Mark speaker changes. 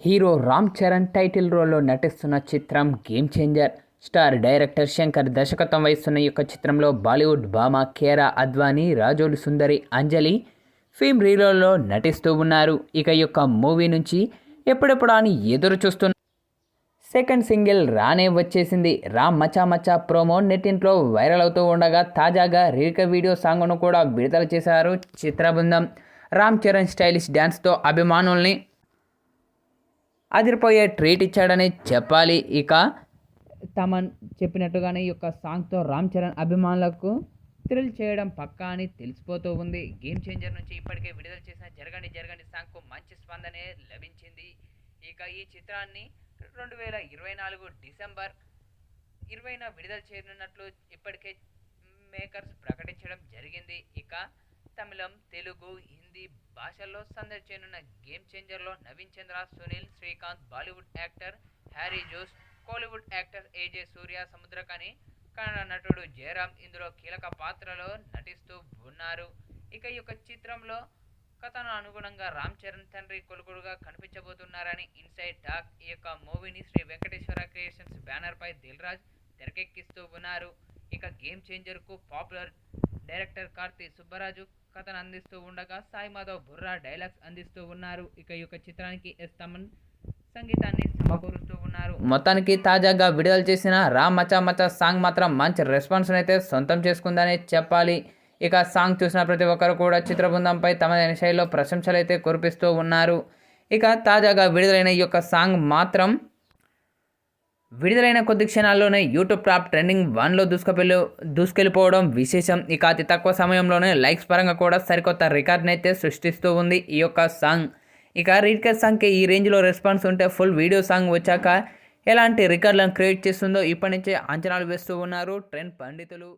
Speaker 1: Hero Ram Charan title రోల్లో నటిస్తున్న చిత్రం game changer star director Shankar దర్శకత్వం వహిస్తున్న ఈ యొక్క చిత్రంలో బాలీవుడ్ భామ కేరా అద్వానీ రాజోలు సుందరి అంజలి ఫిల్మ్ రీలోలో నటిస్తూ ఉన్నారు. ఇక యొక్క మూవీ నుంచి ఎప్పుడెప్పుడు అని ఎదురు చూస్తున్న సెకండ్ సింగిల్ రానే వచ్చేసింది. రామ్ మచా మచా ప్రోమో నెట్టింట్లో వైరల్ అవుతూ ఉండగా తాజాగా రీక వీడియో సాంగ్ను కూడా విడుదల చేశారు చిత్రబృందం. రామ్ చరణ్ స్టైలిష్ డ్యాన్స్తో అభిమానుల్ని అదిరిపోయే ట్రీట్ ఇచ్చాడని చెప్పాలి. ఇక తమన్ చెప్పినట్టుగానే ఈ యొక్క సాంగ్తో రామ్ చరణ్ అభిమానులకు థ్రిల్ చేయడం పక్కా అని తెలిసిపోతూ ఉంది. గేమ్ చేంజర్ నుంచి ఇప్పటికే విడుదల చేసిన జరగండి జరగండి సాంగ్కు మంచి స్పందనే లభించింది. ఇక ఈ చిత్రాన్ని రెండు వేల ఇరవై నాలుగు డిసెంబర్ ఇరవైన విడుదల చేయనున్నట్లు ఇప్పటికే మేకర్స్ ప్రకటించడం జరిగింది. ఇక తమిళం తెలుగు హిందీ భాషల్లో సందడి చేయనున్న game చేంజర్లో Naveen Chandra Sunil Srikanth Bollywood actor Harry Josh Kollywood actor AJ Surya Samuthirakani Kannada నటుడు జయరామ్ ఇందులో కీలక పాత్రలో నటిస్తూ ఉన్నారు. ఇక ఈ యొక్క చిత్రంలో కథను అనుగుణంగా రామ్ చరణ్ తండ్రి కొలుకుడుగా కనిపించబోతున్నారని ఇన్సైడ్ టాక్ ఈ యొక్క మూవీని శ్రీ వెంకటేశ్వర క్రియేషన్స్ బ్యానర్ పై దిల్ రాజ్ తెరకెక్కిస్తూ ఉన్నారు. ఇక గేమ్ చేంజర్కు పాపులర్ డైరెక్టర్ కార్తి సుబ్బరాజు కథను అందిస్తూ ఉండగా సాయి మాధవ్ బుర్రా డైలాగ్స్ అందిస్తూ ఉన్నారు. ఇక ఈ యొక్క చిత్రానికి ఎస్ తమన్ సంగీతాన్ని సమకూరుస్తూ ఉన్నారు. మొత్తానికి తాజాగా విడుదల చేసిన రామ్ మచా మచా సాంగ్ మాత్రం మంచి రెస్పాన్స్ అయితే సొంతం చేసుకుందని చెప్పాలి. ఇక సాంగ్ చూసిన ప్రతి ఒక్కరు కూడా చిత్ర బృందంపై తమ శైలిలో ప్రశంసలు అయితే కురిపిస్తూ ఉన్నారు. ఇక తాజాగా విడుదలైన ఈ యొక్క సాంగ్ మాత్రం విడుదలైన కొద్ది క్షణాల్లోనే యూట్యూబ్ టాప్ ట్రెండింగ్ వన్లో దూసుకెళ్ళి దూసుకెళ్ళిపోవడం విశేషం. ఇక అతి తక్కువ సమయంలోనే లైక్స్ పరంగా కూడా సరికొత్త రికార్డ్ని అయితే సృష్టిస్తూ ఉంది ఈ యొక్క సాంగ్. ఇక రీడ్కర్ సాంగ్కి ఈ రేంజ్లో రెస్పాన్స్ ఉంటే ఫుల్ వీడియో సాంగ్ వచ్చాక ఎలాంటి రికార్డులను క్రియేట్ చేస్తుందో ఇప్పటి నుంచే అంచనాలు వేస్తూ ఉన్నారు ట్రెండ్ పండితులు.